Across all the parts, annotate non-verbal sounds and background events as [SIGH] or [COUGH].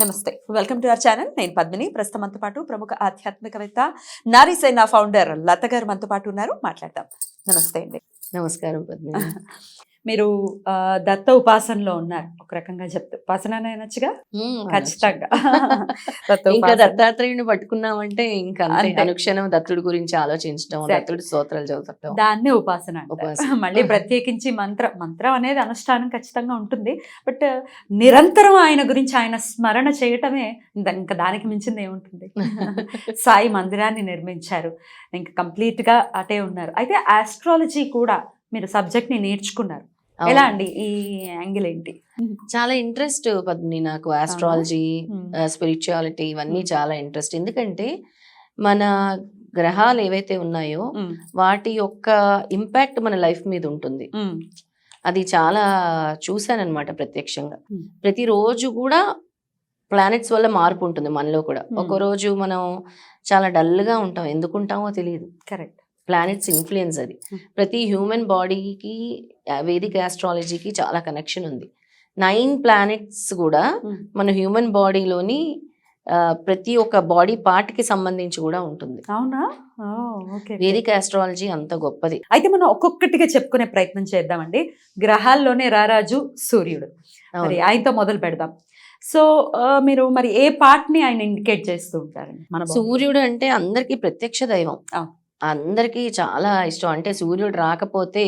నమస్తే. Welcome to our channel నేను పద్మిని. ప్రస్తుతం మనతో పాటు ప్రముఖ ఆధ్యాత్మికవేత్త నారీసేన ఫౌండర్ లత గారు మనతో పాటు ఉన్నారు. మాట్లాడదాం. నమస్తే అండి. నమస్కారం పద్మిని. [LAUGHS] మీరు ఆ, దత్త ఉపాసనలో ఉన్నారు. ఒక రకంగా చెప్తే [LAUGHS] ఉపాసన అనొచ్చుగా? మ్మ్, ఖచ్చితంగా. ఇంకా. దత్తాత్రేయుని పట్టుకున్నామంటే ఇంకా. అనుక్షణం దత్తుడి గురించి ఆలోచించడం. దత్తుడి స్తోత్రాలు చదువుతాం దాన్నే ఉపాసన. [LAUGHS] మళ్ళీ ప్రత్యేకించి మంత్రం మంత్రం అనేది అనుష్ఠానం ఖచ్చితంగా ఉంటుంది. బట్ నిరంతరం ఆయన గురించి ఆయన స్మరణ చేయటమే ఇంకా- దానికి మించింది ఏముంటుంది? [LAUGHS] సాయి మందిరాన్ని నిర్మించారు. ఇంకా కంప్లీట్గా అటే ఉన్నారు. అయితే ఆస్ట్రాలజీ కూడా మీరు సబ్జెక్ట్ని నేర్చుకున్నారు. ఎలా అండి ఈ యాంగిల్ ఏంటి? చాలా ఇంట్రెస్ట్ పద్మిని నాకు ఆస్ట్రాలజీ. స్పిరిచువాలిటీ ఇవన్నీ. చాలా ఇంట్రెస్ట్. ఎందుకంటే మన గ్రహాలు ఏవైతే ఉన్నాయో వాటి యొక్క ఇంపాక్ట్ మన లైఫ్ మీద ఉంటుంది. అది చాలా చూశానన్నమాట ప్రత్యక్షంగా. ప్రతిరోజు కూడా ప్లానెట్స్ వల్ల మార్పు ఉంటుంది మనలో కూడా. ఒక రోజు మనం చాలా డల్గా ఉంటాం. ఎందుకు ఉంటామో తెలియదు కరెక్ట్ ప్లానెట్స్ ఇన్ఫ్లుయెన్స్ అది. Hmm. ప్రతి హ్యూమన్ బాడీకి వేదిక్ ఆస్ట్రాలజీకి చాలా కనెక్షన్ ఉంది. నైన్ ప్లానెట్స్ కూడా ఉమ్, మన హ్యూమన్ బాడీలోని ప్రతి ఒక్క బాడీ పార్ట్కి సంబంధించి కూడా ఉంటుంది. అవునా? వేదిక్ ఆస్ట్రాలజీ అంత గొప్పది. అయితే మనం ఒక్కొక్కటిగా చెప్పుకునే ప్రయత్నం చేద్దామండి. గ్రహాల్లోనే రారాజు సూర్యుడు. మరి. ఆయనతో మొదలు పెడదాం. సో మీరు మరి ఏ పార్ట్ని ఆయన ఇండికేట్ చేస్తూ ఉంటారండి మన? సూర్యుడు అంటే అందరికి ప్రత్యక్ష దైవం. అందరికీ చాలా ఇష్టం అంటే సూర్యుడు రాకపోతే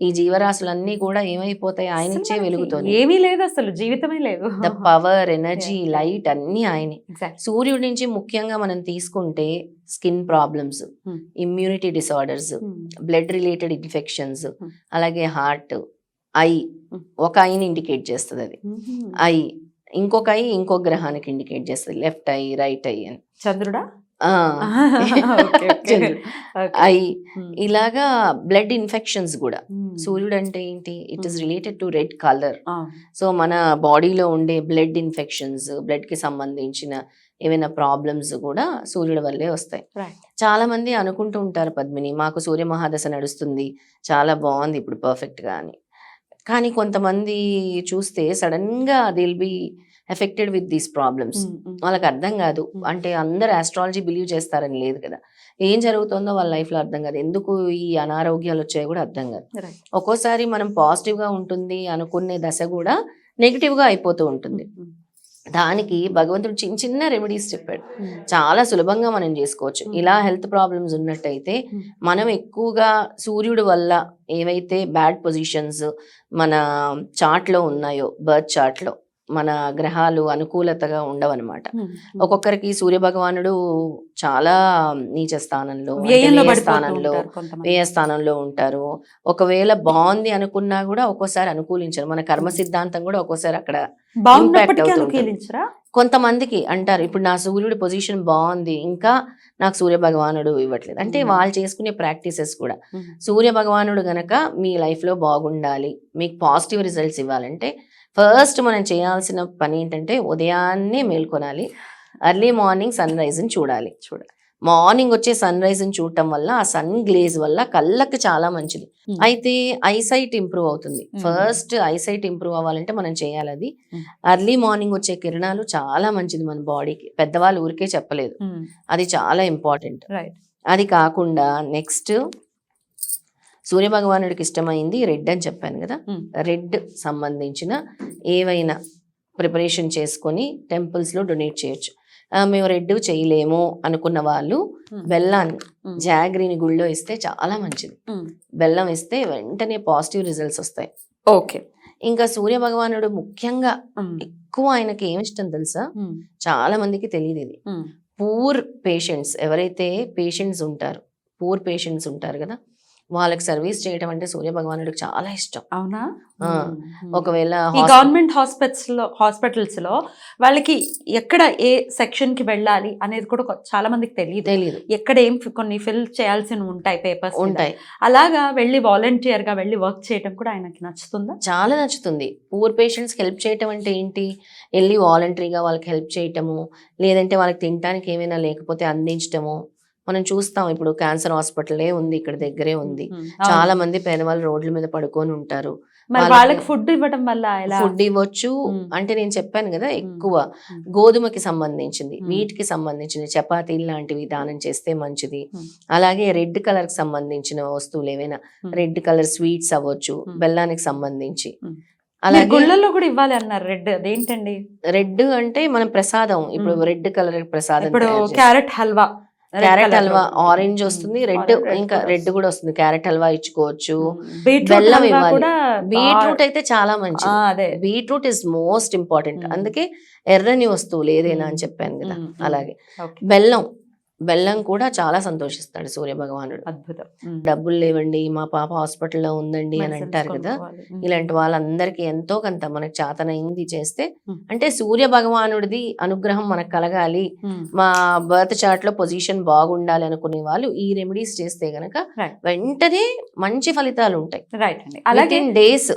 ఈ జీవరాశులన్నీ కూడా ఏమైపోతాయి ఆయన ఇచ్చే మనకి వెలుగుతోని ఏమీ లేదు అసలు జీవితమే లేదు ద పవర్ ఎనర్జీ. లైట్ అన్ని ఆయనే. సూర్యుడి నుంచి ముఖ్యంగా మనం తీసుకుంటే skin problems Hmm. Immunity disorders um, blood related infections Hmm. అలాగే హార్ట్ ఐ Hmm. ఒక ఐని ఇండికేట్ చేస్తుంది అది. ఐ ఇంకొక ఐ ఇంకొక గ్రహానికి ఇండికేట్ చేస్తుంది లెఫ్ట్ ఐ రైట్ ఐ అని చంద్రుడా ఐ [LAUGHS] [LAUGHS] ఇలాగా బ్లడ్ ఇన్ఫెక్షన్స్ కూడా. సూర్యుడు అంటే ఏంటి? It is Hmm. Related to red colour so మన బాడీలో ఉండే బ్లడ్ ఇన్ఫెక్షన్స్ బ్లడ్కి సంబంధించిన ఏమైనా ప్రాబ్లమ్స్ కూడా సూర్యుడి వల్లే వస్తాయి. చాలా మంది అనుకుంటూ ఉంటారు పద్మిని మాకు సూర్య మహాదశ నడుస్తుంది చాలా బాగుంది ఇప్పుడు పర్ఫెక్ట్గా అని. కానీ కొంతమంది చూస్తే సడన్గా they'll be affected with these problems. వాళ్ళకి అర్థం కాదు Hmm. అంటే అందరు ఆస్ట్రాలజీ బిలీవ్ చేస్తారని లేదు కదా ఏం జరుగుతుందో వాళ్ళ life లో అర్థం కాదు ఎందుకు ఈ అనారోగ్యాలు వచ్చాయో కూడా అర్థం కాదు. ఒక్కోసారి మనం పాజిటివ్గా ఉంటుంది అనుకునే దశ కూడా నెగిటివ్గా అయిపోతూ ఉంటుంది ఉమ్, దానికి భగవంతుడు చిన్న చిన్న రెమెడీస్ చెప్పాడు. చాలా సులభంగా మనం చేసుకోవచ్చు. ఇలా హెల్త్ ప్రాబ్లమ్స్ ఉన్నట్టయితే. మనం ఎక్కువగా సూర్యుడు వల్ల ఏవైతే బ్యాడ్ పొజిషన్స్ మన చార్ట్లో ఉన్నాయో బర్త్ చార్ట్లో మన గ్రహాలు అనుకూలతగా ఉండవన్నమాట. ఒక్కొక్కరికి సూర్య భగవానుడు చాలా నీచ స్థానంలో స్థానంలో. వ్యయ స్థానంలో ఉంటారు. ఒకవేళ బాగుంది అనుకున్నా కూడా ఒక్కోసారి అనుకూలించరు. మన కర్మ సిద్ధాంతం కూడా ఒక్కోసారి అక్కడ కొంతమందికి అంటారు ఇప్పుడు నా సూర్యుడి పొజిషన్ బాగుంది ఇంకా నాకు సూర్య భగవానుడు ఇవ్వట్లేదు. అంటే. వాళ్ళు చేసుకునే ప్రాక్టీసెస్ కూడా. సూర్య భగవానుడు గనక మీ లైఫ్లో బాగుండాలి మీకు పాజిటివ్ రిజల్ట్స్ ఇవ్వాలంటే ఫస్ట్ మనం చేయాల్సిన పని ఏంటంటే ఉదయాన్నే మేల్కొనాలి. ఎర్లీ మార్నింగ్ సన్ రైజ్ని చూడాలి. చూడాలి. మార్నింగ్ వచ్చే సన్ రైజ్ని చూడటం వల్ల ఆ సన్ గ్లేజ్ వల్ల కళ్ళకి చాలా మంచిది. అయితే ఐసైట్ ఇంప్రూవ్ అవుతుంది. ఫస్ట్ ఐసైట్ ఇంప్రూవ్ అవ్వాలంటే మనం చేయాలి అది. ఎర్లీ మార్నింగ్ వచ్చే కిరణాలు చాలా మంచిది మన బాడీకి. పెద్దవాళ్ళు ఊరికే చెప్పలేదు. అది చాలా ఇంపార్టెంట్ రైట్ అది కాకుండా నెక్స్ట్ సూర్య భగవానుడికి ఇష్టమైంది రెడ్ అని చెప్పాను కదా. రెడ్ సంబంధించిన ఏవైనా ప్రిపరేషన్ చేసుకొని temples లో డొనేట్ చేయొచ్చు. మేము రెడ్ చేయలేము అనుకున్న వాళ్ళు. బెల్లాన్ని జాగ్రీని గుళ్ళో ఇస్తే చాలా మంచిది. బెల్లం ఇస్తే వెంటనే పాజిటివ్ రిజల్ట్స్ వస్తాయి. ఓకే. ఇంకా సూర్య భగవానుడు ముఖ్యంగా ఎక్కువ ఆయనకి ఏమి ఇష్టం తెలుసా? చాలా మందికి తెలియదు ఇది. పూర్ పేషెంట్స్ ఎవరైతే పేషెంట్స్ ఉంటారు పూర్ పేషెంట్స్ ఉంటారు కదా వాళ్ళకి సర్వీస్ చేయడం అంటే సూర్య భగవానుడికి చాలా ఇష్టం. అవునా. ఒకవేళ గవర్నమెంట్ హాస్పిటల్స్లో హాస్పిటల్స్లో వాళ్ళకి ఎక్కడ ఏ సెక్షన్కి వెళ్ళాలి అనేది కూడా చాలా మందికి తెలియదు తెలీదు. ఎక్కడ ఏం కొన్ని ఫిల్ చేయాల్సి ఉంటాయి పేపర్స్ ఉంటాయి. అలాగా వెళ్ళి వాలంటీర్గా వెళ్ళి వర్క్ చేయడం కూడా ఆయనకి నచ్చుతుందా? చాలా నచ్చుతుంది. పూర్ పేషెంట్స్కి హెల్ప్ చేయటం అంటే ఏంటి? వెళ్ళి వాలంటరీగా వాళ్ళకి హెల్ప్ చేయటము లేదంటే వాళ్ళకి తినడానికి ఏమైనా లేకపోతే అందించటము మనం చూస్తాం ఇప్పుడు క్యాన్సర్ హాస్పిటలే ఉంది ఇక్కడ దగ్గరే ఉంది చాలా మంది పేదవాళ్ళు రోడ్ల మీద పడుకొని ఉంటారు వాళ్ళకి- ఫుడ్ ఇవ్వడం వల్ల ఫుడ్ ఇవ్వచ్చు. అంటే నేను చెప్పాను కదా ఎక్కువ. గోధుమకి సంబంధించింది. వీటికి సంబంధించింది చపాతీలు లాంటివి దానం చేస్తే మంచిది. అలాగే రెడ్ కలర్కి సంబంధించిన వస్తువులు ఏవైనా. రెడ్ కలర్ స్వీట్స్ అవ్వచ్చు. బెల్లానికి సంబంధించి అలాగే గుళ్ళల్లో కూడా ఇవ్వాలి అన్నారు రెడ్ అదేంటండి రెడ్ అంటే మనం ప్రసాదం ఇప్పుడు. రెడ్ కలర్ ప్రసాదం ఇప్పుడు. Carrot halwa carrot halwa. Orange. వస్తుంది రెడ్ Orange, red ఇంకా రెడ్ కూడా వస్తుంది క్యారెట్ హల్వా ఇచ్చుకోవచ్చు. బీట్రూట్ బెల్లం ఇవ్వాలి. బీట్రూట్ అయితే చాలా మంచిది బీట్రూట్ ఇస్ మోస్ట్ ఇంపార్టెంట్. అందుకే ఎర్రని వస్తువులు ఏదైనా అని మ్మ్. చెప్పాను కదా. అలాగే బెల్లం బెల్లం కూడా చాలా సంతోషిస్తాడు సూర్య భగవానుడు అద్భుతం. డబ్బులు లేవండి మా పాప హాస్పిటల్లో ఉందండి అని అంటారు కదా. ఇలాంటి వాళ్ళందరికీ ఎంతో కొంత మనకు చాతనైంది చేస్తే. అంటే సూర్య భగవానుడిది అనుగ్రహం మనకు కలగాలి. మా బర్త్ చార్ట్లో పొజిషన్ బాగుండాలి అనుకునే వాళ్ళు ఈ రెమెడీస్ చేస్తే గనక. వెంటనే మంచి ఫలితాలు ఉంటాయి రైట్ అండి అలాగే డేస్.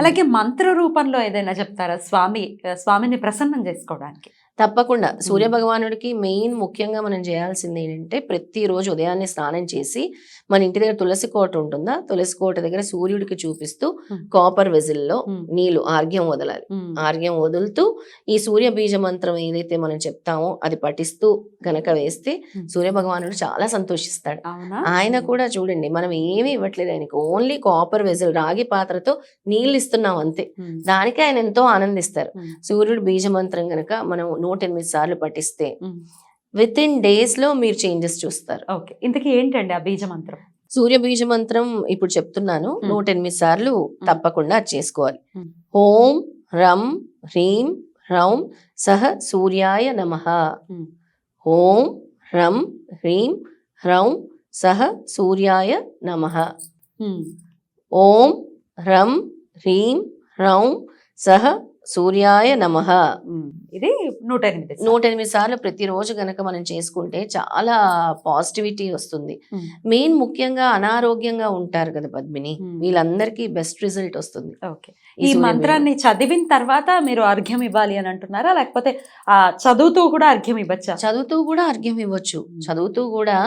అలాగే మంత్ర రూపంలో ఏదైనా చెప్తారా స్వామి స్వామిని ప్రసన్నం చేసుకోవడానికి తప్పకుండా సూర్య భగవానుడికి మెయిన్ ముఖ్యంగా మనం చేయాల్సింది ఏంటంటే ప్రతిరోజు ఉదయాన్నే స్నానం చేసి మన ఇంటి దగ్గర తులసి కోట ఉంటుందా తులసి కోట దగ్గర సూర్యుడికి చూపిస్తూ. కాపర్ వెజిల్లో. నీళ్ళు ఆర్గ్యం వదలాలి. ఆర్గ్యం వదులుతూ ఈ సూర్య బీజ మంత్రం ఏదైతే మనం చెప్తామో అది పఠిస్తూ గనక వేస్తే. సూర్య భగవానుడు చాలా సంతోషిస్తాడు ఆయన కూడా చూడండి మనం ఏమీ ఇవ్వట్లేదు ఆయనకి ఓన్లీ కాపర్ వెజల్ రాగి పాత్రతో నీళ్ళు ఇస్తున్నాం అంతే. దానికి ఆయన ఎంతో ఆనందిస్తారు. సూర్యుడు బీజ మంత్రం గనక మనం నూట ఎనిమిది సార్లు పఠిస్తే. విత్ ఇన్ డేస్లో మీరు చేంజెస్ చూస్తారు ఓకే ఇంతకీ ఏంటండి ఆ బీజ మంత్రం సూర్య బీజ మంత్రం ఇప్పుడు చెప్తున్నాను. నూట ఎనిమిది సార్లు తప్పకుండా చేసుకోవాలి. ఓం రం హ్రీం హ్రౌం సహ సూర్యాయ నమ. ఓం రం హ్రీం హ్రౌం సహ సూర్యాయ నమ. ఓం రం హ్రీం హ్రౌం సహ సూర్యాయ నమ. ఇది నూట ఎనిమిది సార్లు. నూట ఎనిమిది సార్లు ప్రతిరోజు గనక మనం చేసుకుంటే చాలా పాజిటివిటీ వస్తుంది. మెయిన్ ముఖ్యంగా అనారోగ్యంగా ఉంటారు కదా పద్మిని. వీళ్ళందరికీ బెస్ట్ రిజల్ట్ వస్తుంది ఓకే ఈ మంత్రాన్ని చదివిన తర్వాత మీరు అర్ఘ్యం ఇవ్వాలి అని అంటున్నారా లేకపోతే ఆ చదువుతూ కూడా అర్ఘ్యం ఇవ్వచ్చా చదువుతూ కూడా అర్ఘ్యం ఇవ్వచ్చు. చదువుతూ కూడా.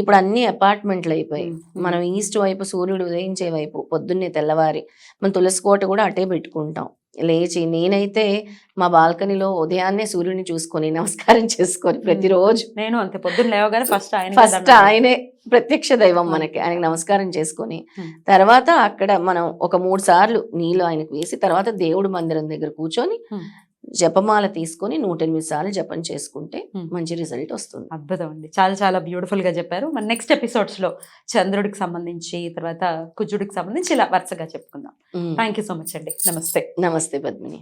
ఇప్పుడు అన్ని అపార్ట్మెంట్లు అయిపోయాయి మ్మ్. మనం ఈస్ట్ వైపు సూర్యుడు ఉదయించే వైపు పొద్దున్నే తెల్లవారి మనం తులసి కోట కూడా అటే పెట్టుకుంటాం లేచి నేనైతే మా బాల్కనీలో ఉదయాన్నే సూర్యుడిని చూసుకొని నమస్కారం [LAUGHS] చేసుకొని ప్రతిరోజు నేను అంతే పొద్దున్న లేవగానే ఫస్ట్ ఆయన ఫస్ట్ ఆయనే ప్రత్యక్ష దైవం మనకి ఆయనకి నమస్కారం చేసుకొని. తర్వాత అక్కడ మనం ఒక మూడు సార్లు నీళ్ళు ఆయనకు వేసి తర్వాత దేవుడు మందిరం దగ్గర కూర్చొని. జపమాల తీసుకొని నూట ఎనిమిది సార్లు జపం చేసుకుంటే Hmm. మంచి రిజల్ట్ వస్తుంది. అద్భుతం అండి చాలా చాలా బ్యూటిఫుల్గా చెప్పారు. మన నెక్స్ట్ ఎపిసోడ్స్లో చంద్రుడికి సంబంధించి తర్వాత కుజుడికి సంబంధించి ఇలా వరుసగా చెప్పుకుందాం. థ్యాంక్ యూ సో మచ్ అండి. నమస్తే. నమస్తే పద్మిని.